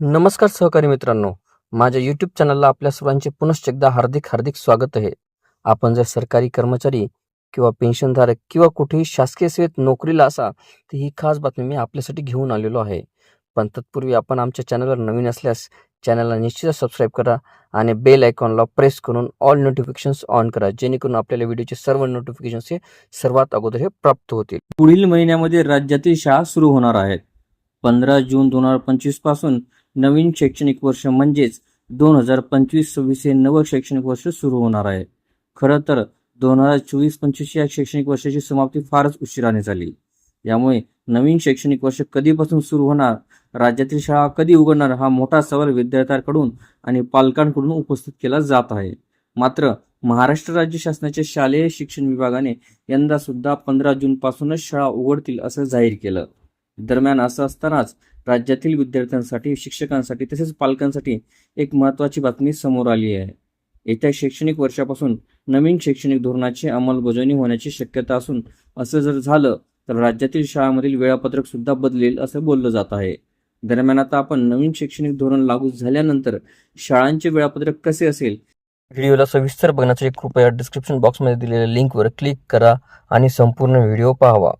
नमस्कार सहकारी मित्रांनो. माझ्या यूट्यूब चॅनलला आपल्या सर्वांचे पुनश्च एकदा हार्दिक हार्दिक स्वागत आहे. आपण जर सरकारी कर्मचारी किंवा पेन्शनधारक किंवा कुठेही शासकीय सेवेत नोकरीला असा तर ही खास बातमी मी आपल्यासाठी घेऊन आलेलो आहे. पण तत्पूर्वी आपण आमच्या चॅनलवर नवीन असल्यास चॅनलला निश्चितच सबस्क्राईब करा आणि बेल आयकॉनला प्रेस करून ऑल नोटिफिकेशन्स ऑन करा जेणेकरून आपल्याला व्हिडिओचे सर्व नोटिफिकेशन्स हे सर्वात अगोदर हे प्राप्त होतील. पुढील महिन्यामध्ये राज्यातील शाळा सुरू होणार आहेत. पंधरा जून दोन हजार पंचवीसपासून नवीन शैक्षणिक वर्ष म्हणजेच दोन हजार पंचवीस सव्वीस हे नवं शैक्षणिक वर्ष सुरू होणार आहे. खरं तर दोन हजार चोवीस पंचवीस या शैक्षणिक वर्षाची समाप्ती फारच उशिराने झाली. यामुळे नवीन शैक्षणिक वर्ष कधीपासून सुरू होणार राज्यातील शाळा कधी उघडणार हा मोठा सवाल विद्यार्थ्यांकडून आणि पालकांकडून उपस्थित केला जात आहे. मात्र महाराष्ट्र राज्य शासनाच्या शालेय शिक्षण विभागाने यंदा सुद्धा पंधरा जून पासूनच शाळा उघडतील असं जाहीर केलं. दरम्यान असं असतानाच राज्यातील विद्यार्थ्यांसाठी शिक्षकांसाठी तसेच पालकांसाठी एक महत्त्वाची बातमी समोर आली आहे. येत्या शैक्षणिक वर्षापासून नवीन शैक्षणिक धोरणाची अंमलबजावणी होण्याची शक्यता असून असं जर झालं तर राज्यातील शाळांमधील वेळापत्रक सुद्धा बदलेल असं बोललं जात आहे. दरम्यान आता आपण नवीन शैक्षणिक धोरण लागू झाल्यानंतर शाळांचे वेळापत्रक कसे असेल? व्हिडिओला सविस्तर बघण्यासाठी कृपया डिस्क्रिप्शन बॉक्समध्ये दिलेल्या लिंकवर क्लिक करा आणि संपूर्ण व्हिडिओ पाहावा.